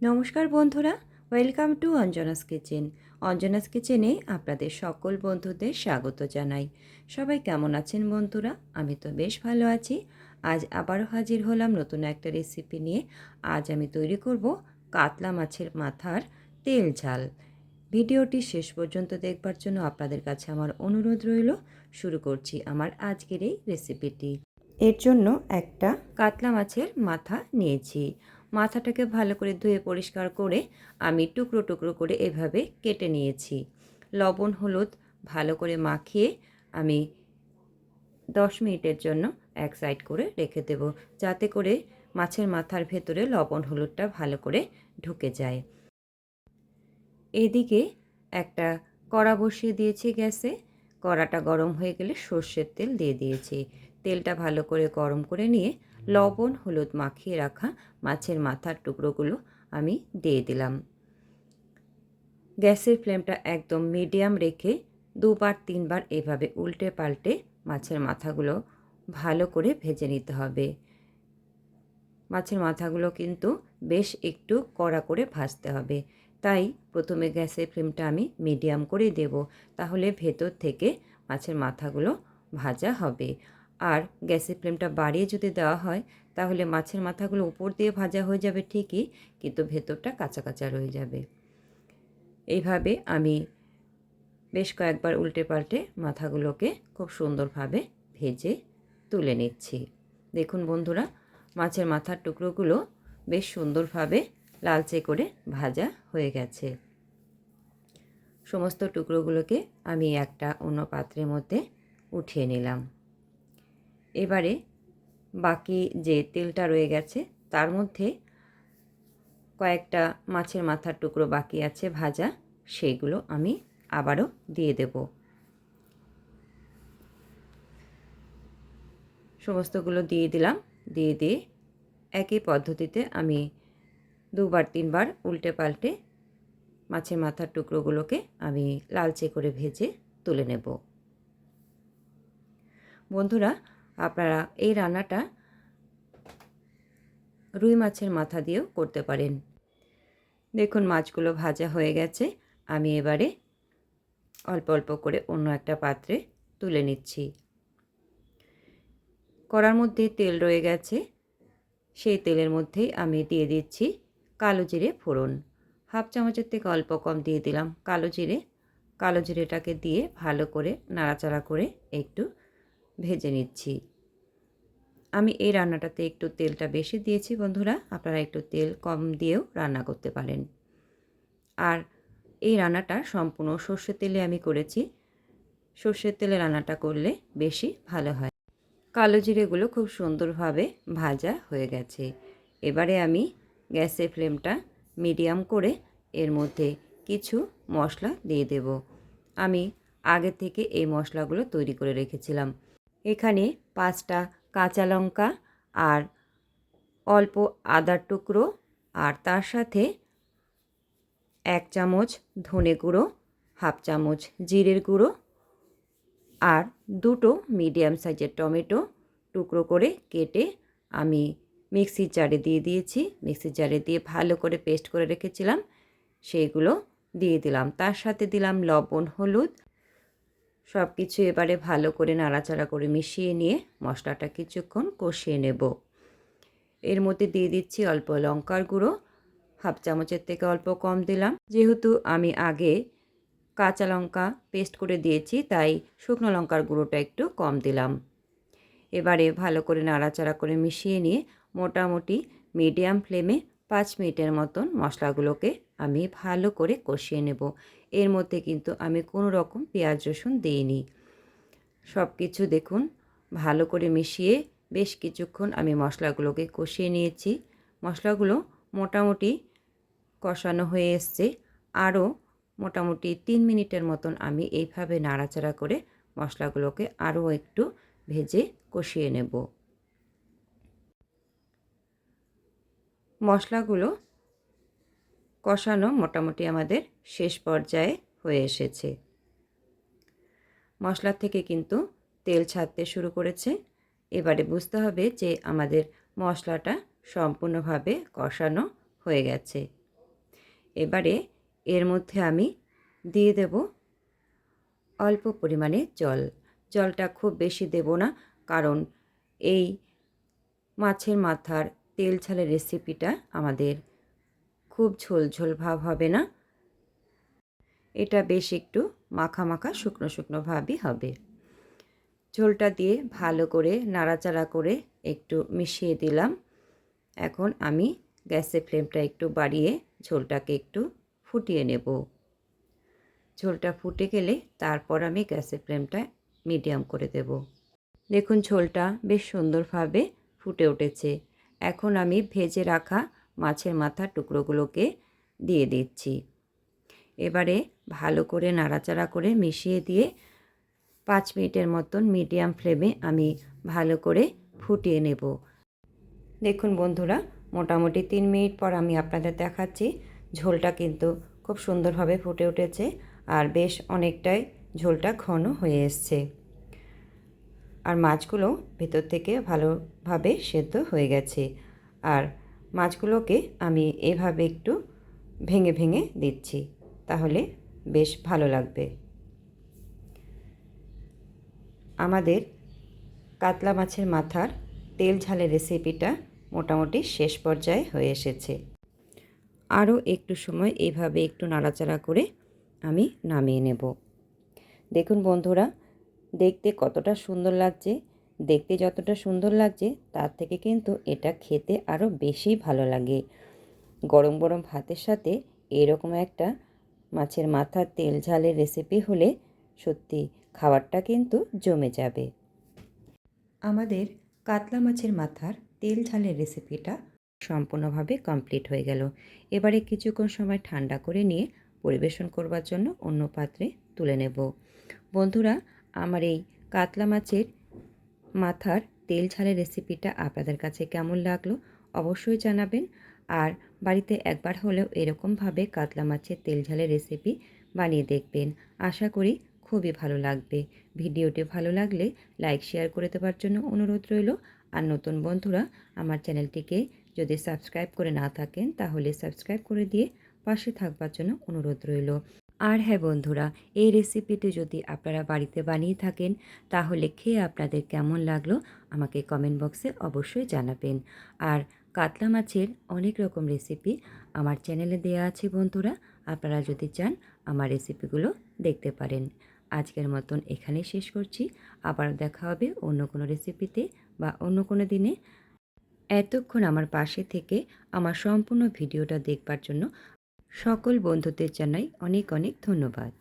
নমস্কার বন্ধুরা, welcome to Anjana's kitchen. Anjana's কিচেনে আপনাদের সকল বন্ধুদের স্বাগত জানাই। সবাই কেমন আছেন বন্ধুরা? আমি তো বেশ ভালো আছি। আজ আবারও হাজির হলাম নতুন একটা রেসিপি নিয়ে। আজ আমি তৈরি করব কাতলা মাছের মাথার তেল ঝাল। ভিডিওটি শেষ পর্যন্ত দেখবার জন্য আপনাদের কাছে আমার অনুরোধ রইল, শুরু করছি আমার আজকের এই রেসিপিটি এর জন্য একটা কাতলা মাছের মাথা নিয়েছি। মাথাটাকে ভালো করে ধুয়ে পরিষ্কার করে আমি টুকরো টুকরো করে এভাবে কেটে নিয়েছি। লবণ, হলুদ ভালো করে মাখিয়ে আমি দশ মিনিটের জন্য এক সাইড করে রেখে দেব যাতে করে মাছের মাথার ভেতরে লবণ, হলুদটা ভালো করে ঢুকে যায়। এদিকে একটা কড়া বসিয়ে দিয়েছি গ্যাসে। কড়াটা গরম হয়ে গেলে সর্ষের তেল দিয়ে দিয়েছি। তেলটা ভালো করে গরম করে নিয়ে লবণ হলুদ মাখিয়ে রাখা মাছের মাথার টুকরোগুলো আমি দিয়ে দিলাম। গ্যাসের ফ্লেমটা একদম মিডিয়াম রেখে দুবার তিনবার এভাবে উল্টে পাল্টে মাছের মাথাগুলো ভালো করে ভেজে নিতে হবে। মাছের মাথাগুলো কিন্তু বেশ একটু কড়া করে ভাজতে হবে। তাই প্রথমে গ্যাসের ফ্লেমটা আমি মিডিয়াম করে দেব, তাহলে ভেতর থেকে মাছের মাথাগুলো ভাজা হবে। আর গ্যাসের ফ্লেমটা বাড়িয়ে যদি দেওয়া হয়, তাহলে মাছের মাথাগুলো উপর দিয়ে ভাজা হয়ে যাবে ঠিকই, কিন্তু ভেতরটা কাঁচা কাঁচা রয়ে যাবে। এইভাবে আমি বেশ কয়েকবার উল্টে পাল্টে মাথাগুলোকে খুব সুন্দরভাবে ভেজে তুলে নিচ্ছি। দেখুন বন্ধুরা, মাছের মাথার টুকরোগুলো বেশ সুন্দরভাবে লালচে করে ভাজা হয়ে গেছে। সমস্ত টুকরোগুলোকে আমি একটা অন্য পাত্রের মধ্যে উঠিয়ে নিলাম। এবারে বাকি যে তেলটা রয়ে গেছে, তার মধ্যে কয়েকটা মাছের মাথার টুকরো বাকি আছে ভাজা, সেইগুলো আমি আবারও দিয়ে দেব। সমস্তগুলো দিয়ে দিলাম, দিয়ে দিয়ে একই পদ্ধতিতে আমি দুবার, তিনবার উল্টে পাল্টে মাছের মাথার টুকরোগুলোকে আমি লালচে করে ভেজে তুলে নেব। বন্ধুরা আপনারা এই রান্নাটা রুই মাছের মাথা দিয়েও করতে পারেন। দেখুন মাছগুলো ভাজা হয়ে গেছে। আমি এবারে অল্প অল্প করে অন্য একটা পাত্রে তুলে নিচ্ছি। কড়ার মধ্যে তেল রয়ে গেছে। সেই তেলের মধ্যেই আমি দিয়ে দিচ্ছি কালো জিরে ফোড়ন। হাফ চামচের থেকে অল্প কম দিয়ে দিলাম কালো জিরে। কালো জিরেটাকে দিয়ে ভালো করে নাড়াচাড়া করে একটু ভেজে নিচ্ছি। আমি এই রান্নাটাতে একটু তেলটা বেশি দিয়েছি বন্ধুরা, আপনারা একটু তেল কম দিয়েও রান্না করতে পারেন। আর এই রান্নাটা সম্পূর্ণ সর্ষের তেলে আমি করেছি। সর্ষের তেলে রান্নাটা করলে বেশি ভালো হয়। কালো জিরেগুলো খুব সুন্দরভাবে ভাজা হয়ে গেছে। এবারে আমি গ্যাসের ফ্লেমটা মিডিয়াম করে এর মধ্যে কিছু মশলা দিয়ে দেব। আমি আগে থেকে এই মশলাগুলো তৈরি করে রেখেছিলাম। এখানে পাঁচটা কাঁচা লঙ্কা আর অল্প আদার টুকরো আর তার সাথে এক চামচ ধনে গুঁড়ো, হাফ চামচ জিরের গুঁড়ো আর দুটো মিডিয়াম সাইজের টমেটো টুকরো করে কেটে আমি মিক্সির জারে দিয়ে দিয়েছি। মিক্সির জারে দিয়ে ভালো করে পেস্ট করে রেখেছিলাম। সেইগুলো দিয়ে দিলাম। তার সাথে দিলাম লবণ, হলুদ সব কিছু এবারে ভালো করে নাড়াচাড়া করে মিশিয়ে নিয়ে মশলাটা কিছুক্ষণ কষিয়ে নেব। এর মধ্যে দিয়ে দিচ্ছি অল্প লঙ্কার গুঁড়ো, হাফ চামচের থেকে অল্প কম দিলাম। যেহেতু আমি আগে কাঁচা লঙ্কা পেস্ট করে দিয়েছি, তাই শুকনো লঙ্কার গুঁড়োটা একটু কম দিলাম। এবারে ভালো করে নাড়াচাড়া করে মিশিয়ে নিয়ে মোটামুটি মিডিয়াম ফ্লেমে পাঁচ মিনিটের মতন মশলাগুলোকে আমি ভালো করে কষিয়ে নেব। এর মধ্যে কিন্তু আমি কোনো রকম পেঁয়াজ রসুন দিইনি। সব কিছু দেখুন, ভালো করে মিশিয়ে বেশ কিছুক্ষণ আমি মশলাগুলোকে কষিয়ে নিয়েছি। মশলাগুলো মোটামুটি কষানো হয়ে এসছে। আরও মোটামুটি তিন মিনিটের মতন আমি এইভাবে নাড়াচাড়া করে মশলাগুলোকে আরও একটু ভেজে কষিয়ে নেব। মশলাগুলো কষানো মোটামুটি আমাদের শেষ পর্যায়ে হয়ে এসেছে। মশলা থেকে কিন্তু তেল ছাড়তে শুরু করেছে। এবারে বুঝতে হবে যে আমাদের মশলাটা সম্পূর্ণভাবে কষানো হয়ে গেছে। এবারে এর মধ্যে আমি দিয়ে দেব অল্প পরিমাণে জল। জলটা খুব বেশি দেব না, কারণ এই মাছের মাথার তেল ছালের রেসিপিটা আমাদের খুব ঝোল ঝোল ভাব হবে না? এটা বেশ একটু মাখা মাখা শুকনো শুকনো ভাবই হবে। ঝোলটা দিয়ে ভালো করে নাড়াচাড়া করে একটু মিশিয়ে দিলাম। এখন আমি গ্যাসের ফ্লেমটা একটু বাড়িয়ে ঝোলটাকে একটু ফুটিয়ে নেব। ঝোলটা ফুটে গেলে তারপর আমি গ্যাসের ফ্লেমটা মিডিয়াম করে দেব। দেখুন ঝোলটা বেশ সুন্দরভাবে ফুটে উঠেছে। এখন আমি ভেজে রাখা মাছের মাথার টুকরোগুলোকে দিয়ে দিচ্ছি। এবারে ভালো করে নাড়াচাড়া করে মিশিয়ে দিয়ে পাঁচ মিনিটের মতন মিডিয়াম ফ্লেমে আমি ভালো করে ফুটিয়ে নেব। দেখুন বন্ধুরা, মোটামুটি তিন মিনিট পর আমি আপনাদের দেখাচ্ছি, ঝোলটা কিন্তু খুব সুন্দরভাবে ফুটে উঠেছে আর বেশ অনেকটাই ঝোলটা ঘন হয়ে এসছে। আর মাছগুলো ভেতর থেকে ভালোভাবে সেদ্ধ হয়ে গেছে। আর মাছগুলোকে আমি এভাবে একটু ভেঙে ভেঙে দিচ্ছি। তাহলে বেশ ভালো লাগবে। আমাদের কাতলা মাছের মাথার তেল ঝালের রেসিপিটা মোটামুটি শেষ পর্যায়ে হয়ে এসেছে। আরও একটু সময় এভাবে একটু নাড়াচাড়া করে আমি নামিয়ে নেব। দেখুন বন্ধুরা, দেখতে কতটা সুন্দর লাগছে। দেখতে যতটা সুন্দর লাগছে, তার থেকে কিন্তু এটা খেতে আরও বেশি ভালো লাগে। গরম গরম ভাতের সাথে এরকম একটা মাছের মাথার তেল ঝালের রেসিপি হলে সত্যি খাবারটা কিন্তু জমে যাবে। আমাদের কাতলা মাছের মাথার তেল ঝালের রেসিপিটা সম্পূর্ণভাবে কমপ্লিট হয়ে গেল। এবারে কিছুক্ষণ সময় ঠান্ডা করে নিয়ে পরিবেশন করবার জন্য অন্য পাত্রে তুলে নেব। বন্ধুরা, আমার এই কাতলা মাছের মাথার তেল ঝালের রেসিপিটা আপনাদের কাছে কেমন লাগল অবশ্যই জানাবেন। আর বাড়িতে একবার হলেও এরকমভাবে কাতলা মাছের তেল ঝালের রেসিপি বানিয়ে দেখবেন। আশা করি খুবই ভালো লাগবে। ভিডিওটি ভালো লাগলে লাইক শেয়ার করে দেওয়ার জন্য অনুরোধ রইল। আর নতুন বন্ধুরা, আমার চ্যানেলটিকে যদি সাবস্ক্রাইব করে না থাকেন, তাহলে সাবস্ক্রাইব করে দিয়ে পাশে থাকবার জন্য অনুরোধ রইল। আর হ্যাঁ বন্ধুরা, এই রেসিপিটি যদি আপনারা বাড়িতে বানিয়ে থাকেন, তাহলে খেয়ে আপনাদের কেমন লাগল আমাকে কমেন্ট বক্সে অবশ্যই জানাবেন। আর কাতলা মাছের অনেক রকম রেসিপি আমার চ্যানেলে দেওয়া আছে বন্ধুরা, আপনারা যদি চান আমার রেসিপিগুলো দেখতে পারেন। আজকের মতন এখানেই শেষ করছি, আবার দেখা হবে অন্য কোনো রেসিপিতে বা অন্য কোনো দিনে। এতক্ষণ আমার পাশে থেকে আমার সম্পূর্ণ ভিডিওটা দেখবার জন্য সকল বন্ধুদের জানাই অনেক অনেক ধন্যবাদ।